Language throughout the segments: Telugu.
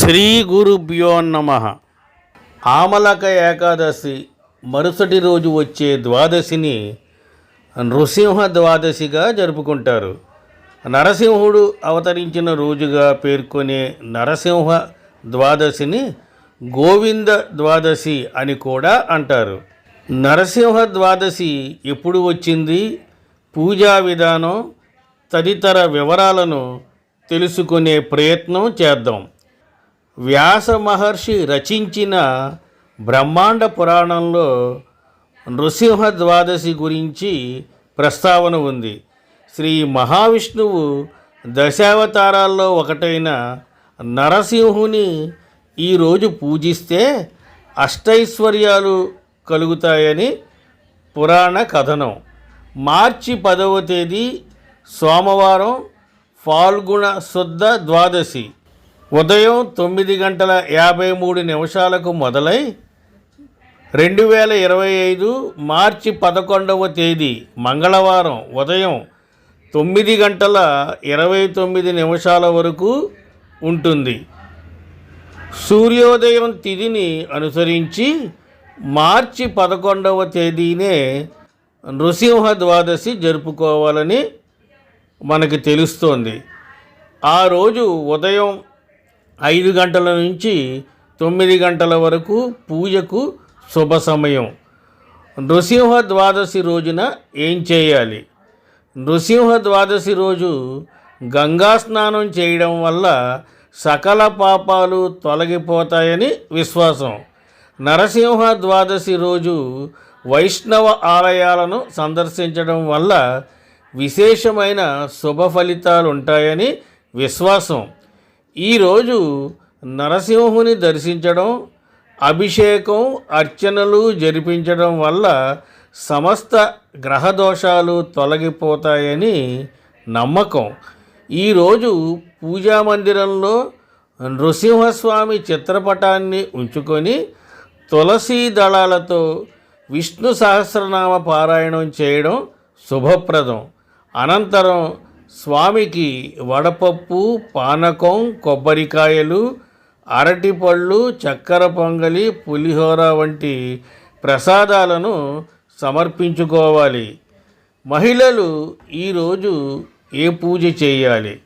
శ్రీ గురుభ్యో నమ. ఆమలక ఏకాదశి మరుసటి రోజు వచ్చే ద్వాదశిని నృసింహ ద్వాదశిగా జరుపుకుంటారు. నరసింహుడు అవతరించిన రోజుగా పేర్కొనే నరసింహ ద్వాదశిని గోవింద ద్వాదశి అని కూడా అంటారు. నరసింహ ద్వాదశి ఎప్పుడు వచ్చింది? పూజా విధానం తదితర వివరాలను తెలుసుకునే ప్రయత్నం చేద్దాం. వ్యాస మహర్షి రచించిన బ్రహ్మాండ పురాణంలో నృసింహ ద్వాదశి గురించి ప్రస్తావన ఉంది. శ్రీ మహావిష్ణువు దశావతారాల్లో ఒకటైన నరసింహుని ఈరోజు పూజిస్తే అష్టైశ్వర్యాలు కలుగుతాయని పురాణ కథనం. మార్చి పదవ తేదీ సోమవారం ఫాల్గుణ శుద్ధ ద్వాదశి. ఉదయం తొమ్మిది గంటల యాభై మూడు నిమిషాలకు మొదలై రెండు వేల ఇరవై ఐదు మార్చి పదకొండవ తేదీ మంగళవారం ఉదయం తొమ్మిది గంటల ఇరవై తొమ్మిది నిమిషాల వరకు ఉంటుంది. సూర్యోదయం తిథిని అనుసరించి మార్చి పదకొండవ తేదీనే నృసింహ ద్వాదశి జరుపుకోవాలని మనకి తెలుస్తోంది. ఆ రోజు ఉదయం ఐదు గంటల నుంచి తొమ్మిది గంటల వరకు పూజకు శుభ సమయం. నృసింహ ద్వాదశి రోజున ఏం చేయాలి? నృసింహ ద్వాదశి రోజు గంగా స్నానం చేయడం వల్ల సకల పాపాలు తొలగిపోతాయని విశ్వాసం. నరసింహ ద్వాదశి రోజు వైష్ణవ ఆలయాలను సందర్శించడం వల్ల విశేషమైన శుభ ఫలితాలు ఉంటాయని విశ్వాసం. ఈరోజు నరసింహుని దర్శించడం అభిషేకం అర్చనలు జరిపించడం వల్ల సమస్త గ్రహదోషాలు తొలగిపోతాయని నమ్మకం. ఈరోజు పూజా మందిరంలో నృసింహస్వామి చిత్రపటాన్ని ఉంచుకొని తులసీ దళాలతో విష్ణు సహస్రనామ పారాయణం చేయడం శుభప్రదం. అనంతరం స్వామికి వడపప్పు పానకం కొబ్బరికాయలు అరటిపళ్ళు చక్కెర పొంగలి పులిహోర వంటి ప్రసాదాలను సమర్పించుకోవాలి. మహిళలు ఈరోజు ఏ పూజ చేయాలి?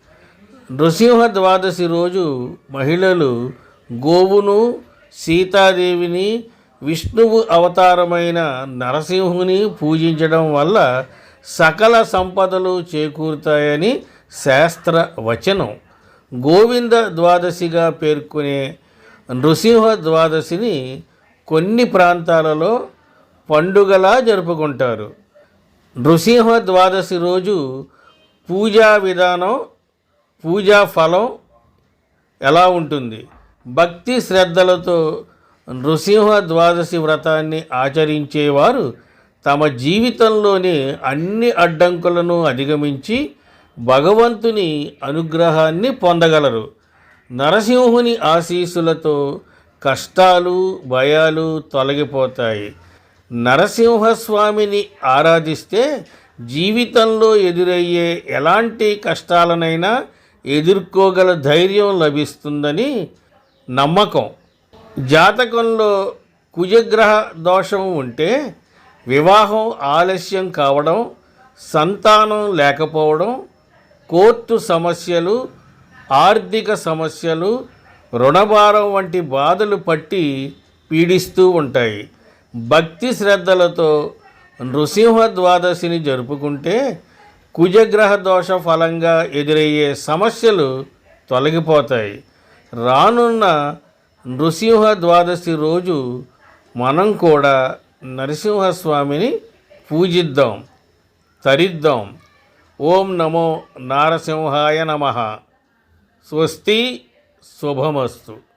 నృసింహ ద్వాదశి రోజు మహిళలు గోవును సీతాదేవిని విష్ణువు అవతారమైన నరసింహుని పూజించడం వల్ల సకల సంపదలు చేకూరుతాయని శాస్త్ర వచనం. గోవింద ద్వాదశిగా పేర్కొనే నృసింహ ద్వాదశిని కొన్ని ప్రాంతాలలో పండుగలా జరుపుకుంటారు. నృసింహ ద్వాదశి రోజు పూజా విధానం పూజా ఫలం ఎలా ఉంటుంది? భక్తి శ్రద్ధలతో నృసింహ ద్వాదశి వ్రతాన్ని ఆచరించేవారు తమ జీవితంలోని అన్ని అడ్డంకులను అధిగమించి భగవంతుని అనుగ్రహాన్ని పొందగలరు. నరసింహుని ఆశీస్సులతో కష్టాలు భయాలు తొలగిపోతాయి. నరసింహస్వామిని ఆరాధిస్తే జీవితంలో ఎదురయ్యే ఎలాంటి కష్టాలనైనా ఎదుర్కోగల ధైర్యం లభిస్తుందని నమ్మకం. జాతకంలో కుజగ్రహ దోషం ఉంటే వివాహం ఆలస్యం కావడం సంతానం లేకపోవడం కోర్టు సమస్యలు ఆర్థిక సమస్యలు రుణభారం వంటి బాధలు పట్టి పీడిస్తూ ఉంటాయి. భక్తి శ్రద్ధలతో నృసింహ ద్వాదశిని జరుపుకుంటే కుజగ్రహ దోష ఫలంగా ఎదురయ్యే సమస్యలు తొలగిపోతాయి. రానున్న నృసింహ ద్వాదశి రోజు మనం కూడా నరసింహస్వామిని పూజిద్దాం తరిద్దాం. ఓం నమో నారసింహాయ నమ. స్వస్తి శుభమస్తు.